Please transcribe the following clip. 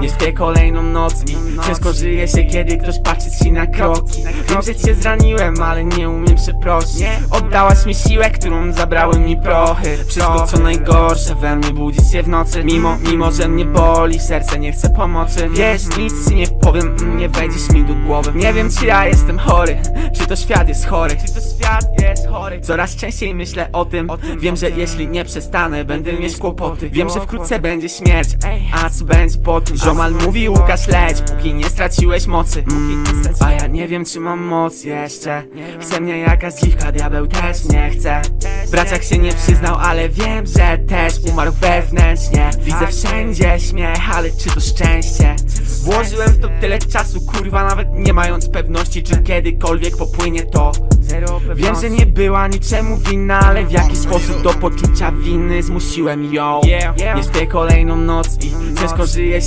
Nie śpię kolejną noc i ciężko żyje się, kiedy ktoś patrzy ci na kroki. Wiem, że cię zraniłem, ale nie umiem przeprosić. Oddałaś mi siłę, którą zabrały mi prochy. Wszystko co najgorsze we mnie budzi się w nocy. Mimo, mimo, że mnie boli, serce nie chce pomocy. Wiesz, nic ci nie powiem, nie wejdziesz mi do głowy. Nie wiem czy ja jestem chory, czy to świat jest chory. Czy to świat jest chory? Coraz częściej myślę o tym, wiem, że jeśli nie przestanę, będę mieć kłopoty. Wiem, że wkrótce będzie śmierć, a co będzie po tym? Ziomal mówi Łukasz leć, póki nie straciłeś mocy. Mm, A ja nie wiem czy mam moc jeszcze. Chce mnie jakaś dziwka, diabeł też mnie chce. Braciak się nie przyznał, ale wiem, że też umarł wewnętrznie. Widzę wszędzie śmiech, ale czy to szczęście? Włożyłem w to tyle czasu, kurwa, nawet nie mając pewności, czy kiedykolwiek popłynie to. Wiem, że nie była niczemu winna, ale w jaki sposób do poczucia winy zmusiłem ją. Nie śpię kolejną noc i ciężko żyje się